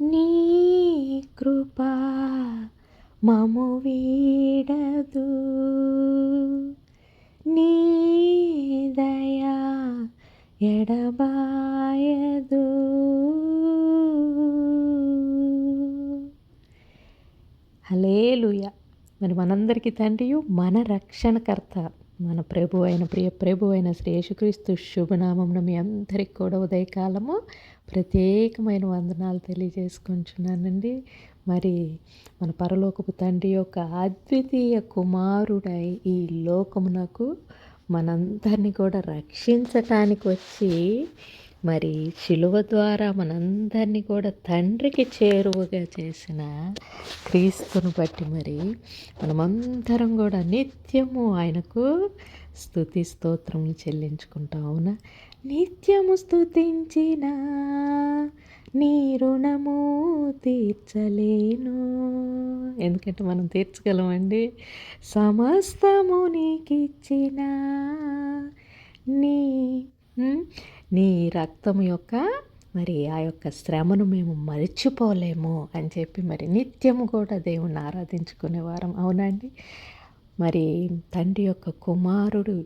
నీ కృప మము వీడదు. నీ దయా ఎడబాయదు. హలేలుయ మరి మనందరికీ తండ్రియు మన రక్షణకర్త. మన ప్రభు అయిన ప్రియ ప్రభు అయిన శ్రీ యేసుక్రీస్తు శుభనామం మీ అందరికి కూడా ఉదయకాలము. ప్రత్యేకమైన వందనాలు తెలియజేసుకుంటున్నానండి. మరి మన పరలోకపు తండ్రి యొక్క అద్వితీయ కుమారుడై ఈ లోకమునకు మనందరినీ కూడా రక్షించటానికి వచ్చి మరి శిలువ ద్వారా మనందరినీ కూడా తండ్రికి చేరువగా చేసిన క్రీస్తును బట్టి మరి మనమందరం కూడా నిత్యము ఆయనకు స్థుతి స్తోత్రములు చెల్లించుకుంటాం అవునా? నిత్యము స్థుతించిన నీ రుణము తీర్చలేను. ఎందుకంటే మనం తీర్చగలమండి. సమస్తము నీకిచ్చిన నీ నీ రక్తం యొక్క మరి ఆ యొక్క శ్రమను మేము మర్చిపోలేము అని చెప్పి మరి నిత్యము కూడా దేవుణ్ణి ఆరాధించుకునే వారం. అవునండి మరి తండ్రి యొక్క కుమారుడు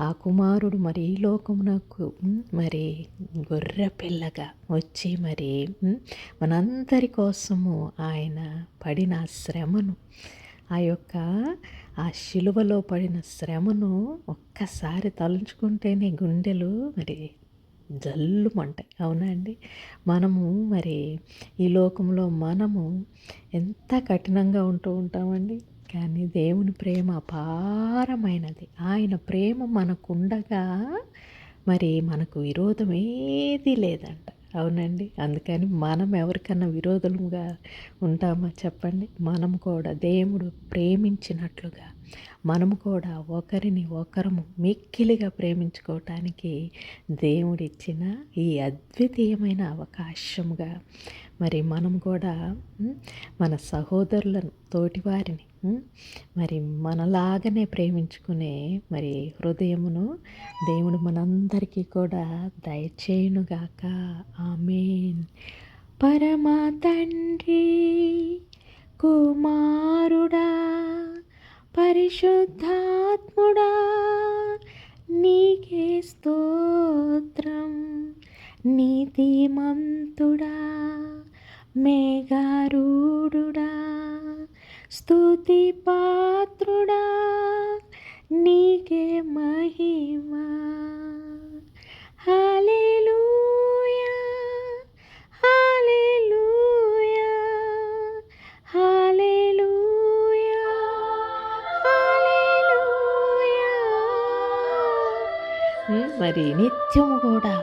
ఆ కుమారుడు మరి ఈ లోకమునకు మరి గొర్రె పిల్లగా వచ్చి మరి మనందరి కోసము ఆయన పడిన శ్రమను ఆ యొక్క ఆ శిలువలో పడిన శ్రమను ఒక్కసారి తలుచుకుంటేనే గుండెలు మరి జల్లుమంటాయి. అవునా అండి? మనము మరి ఈ లోకంలో మనము ఎంత కఠినంగా ఉంటూ ఉంటామండి? కానీ దేవుని ప్రేమ అపారమైనది. ఆయన ప్రేమ మనకుండగా మరి మనకు విరోధం ఏదీ లేదంట. అవునండి. అందుకని మనం ఎవరికన్నా విరోధులుగా ఉంటామా చెప్పండి? మనం కూడా దేవుడు ప్రేమించినట్లుగా మనము కూడా ఒకరిని ఒకరము మిక్కిలిగా ప్రేమించుకోవటానికి దేవుడిచ్చిన ఈ అద్వితీయమైన అవకాశముగా మరి మనం కూడా మన సహోదరులను తోటివారిని మరి మనలాగనే ప్రేమించుకునే మరి హృదయమును దేవుడు మనందరికీ కూడా దయచేయునుగాక. ఆమెన్. పరమా తండ్రి కుమారుడా పరిశుద్ధాత్ముడా నీకే స్తోత్రం నీతిమంతుడా మేఘారూఢుడా స్తుతి పాత్రుడా నీకే మహిమా. Hallelujah hallelujah hallelujah hallelujah. మరి నిత్యము కూడా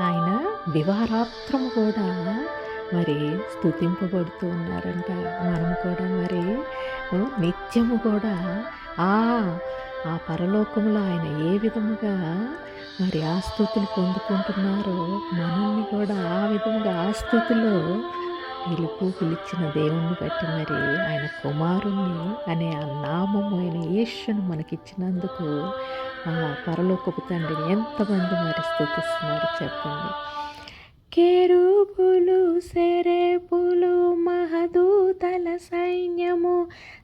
ఆయన దివారాత్రము కూడా మరి స్థుతింపబడుతూ ఉన్నారంట. మనం కూడా మరి నిత్యము కూడా ఆ ఆ పరలోకంలో ఆయన ఏ విధముగా మరి ఆ స్థుతులు పొందుకుంటున్నారో మనల్ని కూడా ఆ విధంగా ఆ స్థుతిలో పిలుపు పిలిచిన దేవుణ్ణి బట్టి మరి ఆయన కుమారుణ్ణి అనే ఆ నామము ఆయన యేషును మనకిచ్చినందుకు ఆ పరలోకపు తండ్రిని ఎంతమంది మరి స్థుతిస్తున్నారు చెప్పండి.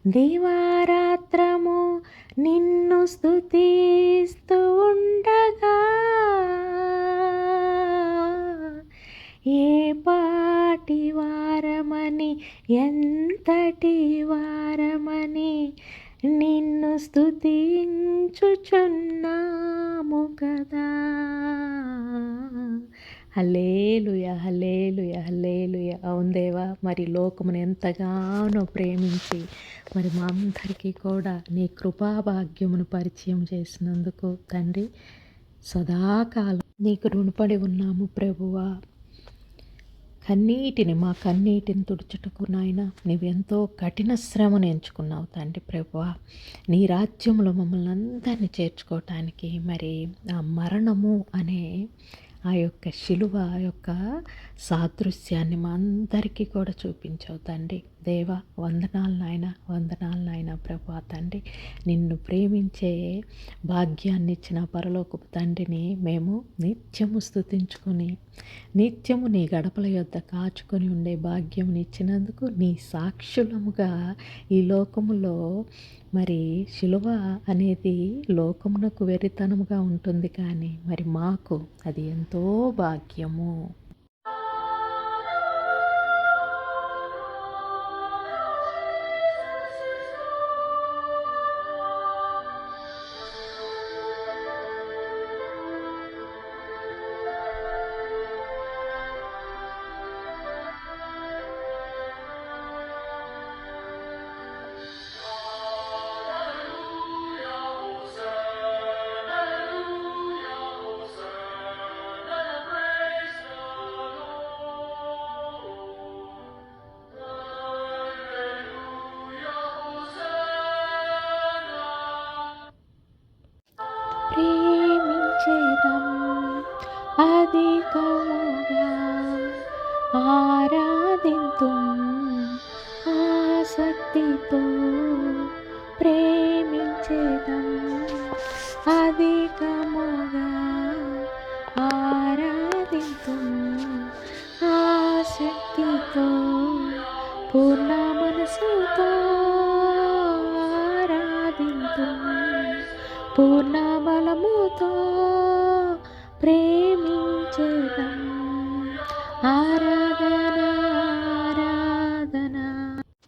దివారాత్రము నిన్ను స్థుతిస్తూ ఉండగా ఏ పాటి వారమని ఎంతటి వారమని నిన్ను స్థుతించుచున్నాము కదా. హలేలుయ హలేలుయ హలేలుయ అవును దేవా మరి లోకమును ఎంతగానో ప్రేమించి మరి మా అందరికీ కూడా నీ కృపాభాగ్యమును పరిచయం చేసినందుకు తండ్రి సదాకాలం నీకు రుణపడి ఉన్నాము ప్రభువా. కన్నీటిని మా కన్నీటిని తుడుచుటకు నాయన నీవెంతో కఠిన శ్రమను ఎంచుకున్నావు తండ్రి ప్రభువ. నీ రాజ్యంలో మమ్మల్ని అందరినీ చేర్చుకోవటానికి మరి ఆ మరణము అనే ఆ యొక్క శిలువ యొక్క సాదృశ్యాన్ని మా అందరికీ కూడా చూపించవు తండ్రి. దేవ వందనాలు నాయన వందనాలు నాయన ప్రభా. తండ్రి నిన్ను ప్రేమించే భాగ్యాన్ని ఇచ్చిన పరలోకపు తండ్రిని మేము నిత్యము స్థుతించుకొని నిత్యము నీ గడపల యొద్ద కాచుకొని ఉండే భాగ్యం ఇచ్చినందుకు నీ సాక్షులముగా ఈ లోకములో మరి శిలువ అనేది లోకమునకు వెరితనముగా ఉంటుంది కానీ మరి మాకు అది ఎంతో భాగ్యము. చేతం అధికముగా ఆరాధింతు ఆసక్తితో ప్రేమించేదం అధికముగా పూర్ణ బలముతో ఆరాధన ఆరాధన.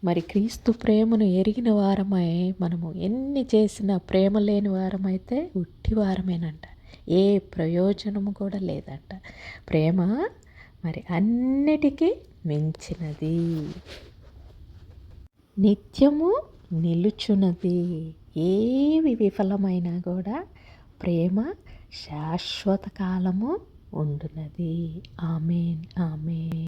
మరి క్రీస్తు ప్రేమను ఎరిగిన వారమై మనము ఎన్ని చేసినా ప్రేమ లేని వారమైతే ఉట్టి వారమేనంట. ఏ ప్రయోజనము కూడా లేదంట. ప్రేమ మరి అన్నిటికీ మించినది. నిత్యము నిలుచున్నది. ఏవి విఫలమైనా కూడా ప్రేమ శాశ్వత కాలము ఉండునది. Amen amen.